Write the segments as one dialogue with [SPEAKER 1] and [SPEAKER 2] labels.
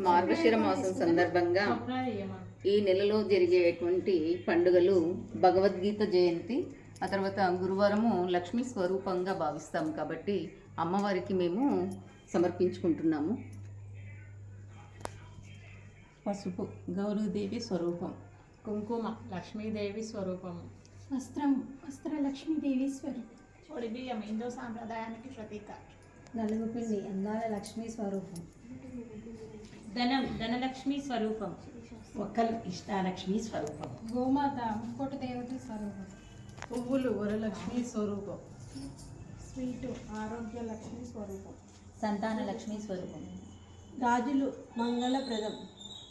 [SPEAKER 1] మార్గశిర మాసం సందర్భంగా ఈ నెలలో జరిగేటువంటి పండుగలు భగవద్గీత జయంతి ఆ తర్వాత గురువారము లక్ష్మీ స్వరూపంగా భావిస్తాం కాబట్టి అమ్మవారికి మేము సమర్పించుకుంటున్నాము.
[SPEAKER 2] పసుపు గౌరీదేవి స్వరూపం.
[SPEAKER 3] కుంకుమ లక్ష్మీదేవి స్వరూపము.
[SPEAKER 4] వస్త్రం వస్త్రలక్ష్మీదేవి స్వరూపం.
[SPEAKER 3] పొడి బియ్యం హిందూ సాంప్రదాయానికి ప్రతీక.
[SPEAKER 4] నలుగు పిండి అందాల లక్ష్మీ స్వరూపం.
[SPEAKER 3] ధనం ధనలక్ష్మి స్వరూపం.
[SPEAKER 2] ఒక్కల్ ఇష్టాలక్ష్మి స్వరూపం.
[SPEAKER 4] గోమాత ముక్కోటి దేవత స్వరూపం.
[SPEAKER 2] పువ్వులు వరలక్ష్మి స్వరూపం.
[SPEAKER 4] స్వీటు ఆరోగ్య లక్ష్మీ స్వరూపం.
[SPEAKER 5] సంతాన లక్ష్మీ స్వరూపం.
[SPEAKER 2] గాజులు మంగళప్రదం.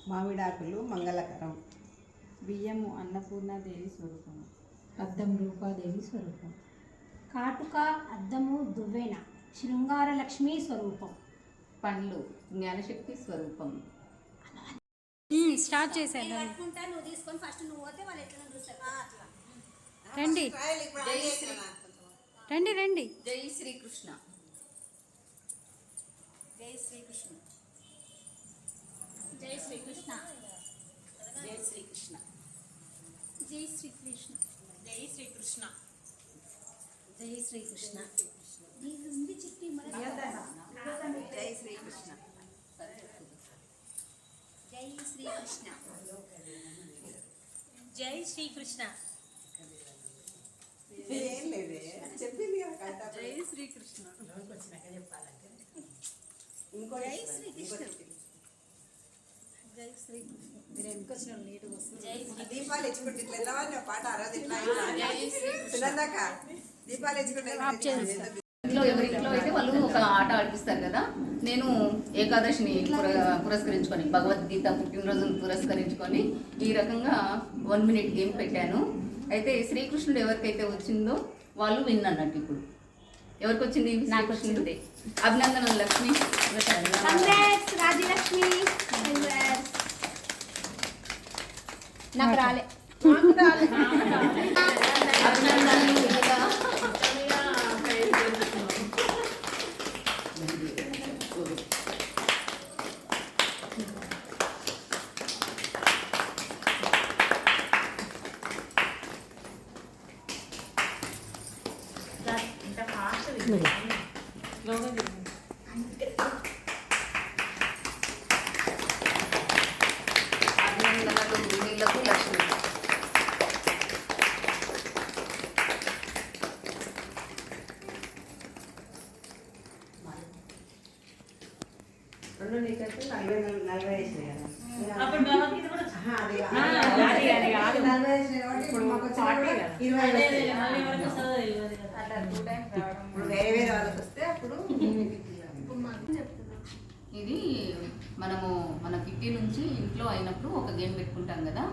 [SPEAKER 2] మామిడాకులు మంగళకరం. బియ్యము అన్నపూర్ణాదేవి స్వరూపం.
[SPEAKER 4] అద్దం రూపాదేవి స్వరూపం. కాటుక అద్దము దువ్వెన. శృంగార లక్ష్మీ స్వరూపం.
[SPEAKER 1] పండ్లు జ్ఞానశక్తి స్వరూపం.
[SPEAKER 4] స్టార్ట్ చేశాను రండి. రండి రండి.
[SPEAKER 1] జై శ్రీకృష్ణ.
[SPEAKER 3] జై శ్రీకృష్ణ.
[SPEAKER 1] జై శ్రీకృష్ణ.
[SPEAKER 4] జై శ్రీకృష్ణ.
[SPEAKER 3] జై శ్రీకృష్ణ.
[SPEAKER 5] జై శ్రీకృష్ణ.
[SPEAKER 4] ఇది ఉంది చిట్టి మన
[SPEAKER 1] జై శ్రీకృష్ణ.
[SPEAKER 4] జై శ్రీకృష్ణ.
[SPEAKER 3] జై శ్రీకృష్ణ.
[SPEAKER 1] జై శ్రీకృష్ణ.
[SPEAKER 4] జై శ్రీకృష్ణ. ఎందుకు వచ్చిన నీట్గా వస్తుంది
[SPEAKER 6] దీపాలు ఇచ్చుకుంటే ఇట్లా పాట ఆ రోజు ఇట్లా ఇట్లా పిల్లలదాక దీపాలు ఇచ్చుకుంటే
[SPEAKER 1] ఇంట్లో ఎవరింట్లో అయితే వాళ్ళు ఒక ఆట ఆడిపిస్తారు కదా. నేను ఏకాదశిని పుర- పురస్కరించుకొని భగవద్గీత పుట్టినరోజును పురస్కరించుకొని ఈ రకంగా వన్ మినిట్ గేమ్ పెట్టాను. అయితే శ్రీకృష్ణుడు ఎవరికైతే వచ్చిందో వాళ్ళు విన్ అన్నట్టు ఇప్పుడు. ఎవరికి వచ్చింది? నాకు వచ్చింది. అభినందనలు లక్ష్మి.
[SPEAKER 4] రాజలక్ష్మి. నాకు రాలే.
[SPEAKER 1] అభినందనలు. లక్ష్మి
[SPEAKER 6] రెండు నీకైతే నలభై నలభై వేసినాయి కదా. ఇరవై అప్పుడు
[SPEAKER 1] ఇది మనము మన కిట్టి నుంచి ఇంట్లో అయినప్పుడు ఒక గేమ్ పెట్టుకుంటాం కదా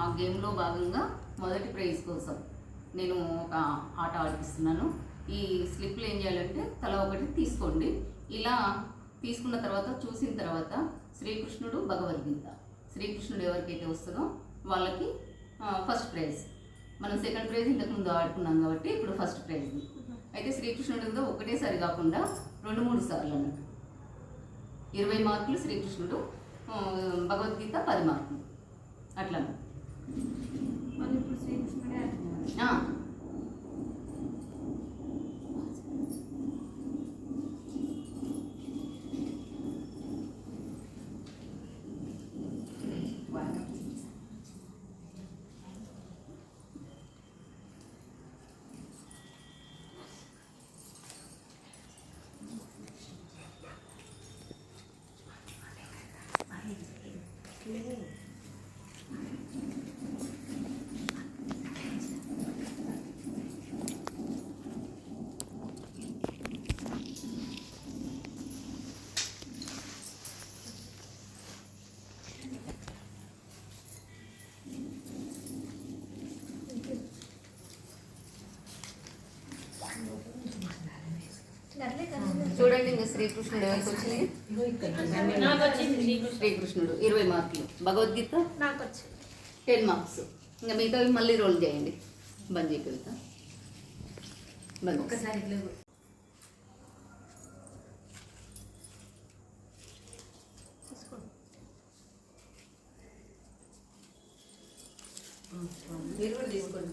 [SPEAKER 1] ఆ గేమ్లో భాగంగా మొదటి ప్రైజ్ కోసం నేను ఒక ఆట ఆడిపిస్తున్నాను. ఈ స్లిప్లు ఏం చేయాలంటే తల ఒకటి తీసుకోండి. ఇలా తీసుకున్న తర్వాత చూసిన తర్వాత శ్రీకృష్ణుడు భగవద్గీత. శ్రీకృష్ణుడు ఎవరికైతే వస్తుందో వాళ్ళకి ఫస్ట్ ప్రైజ్ మనం సెకండ్ ప్రైజ్ ఇంతకుముందు ఆడుకున్నాం కాబట్టి ఇప్పుడు ఫస్ట్ ప్రైజ్ అయితే శ్రీకృష్ణుడు కదా ఒకటేసారి కాకుండా రెండు మూడు సార్లు అన్నట్టు ఇరవై మార్కులు శ్రీకృష్ణుడు భగవద్గీత పది మార్కులు. అట్లా
[SPEAKER 4] మరి ఇప్పుడు శ్రీకృష్ణుడే
[SPEAKER 1] చూడండి ఇంకా శ్రీకృష్ణుడు ఎవరికి వచ్చింది? శ్రీకృష్ణుడు. ఇరవై మార్కులు. భగవద్గీత? Ten marks. ఇంకా మిగతావి మళ్ళీ రోల్ చేయండి. బంద్ చేయగలుగుతా బంద్
[SPEAKER 5] మీరు కూడా
[SPEAKER 4] తీసుకోండి.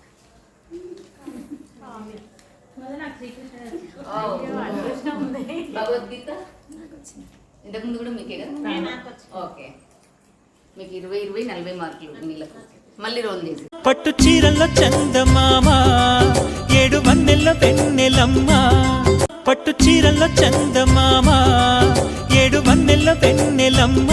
[SPEAKER 1] భగవద్గీత? ఇంతకుముందు కూడా మీకే కదా? ఓకే. మీకు ఇరవై ఇరవై నలభై మార్కులు వీళ్ళకు మళ్ళీ రోల్ చేసి
[SPEAKER 7] పట్టు చీరల్లో చందమామ ఏడు వన్నెల వెన్నెలమ్మ. పట్టు చీరల్లో చందమామ ఏడు వన్నెల వెన్నెలమ్మ.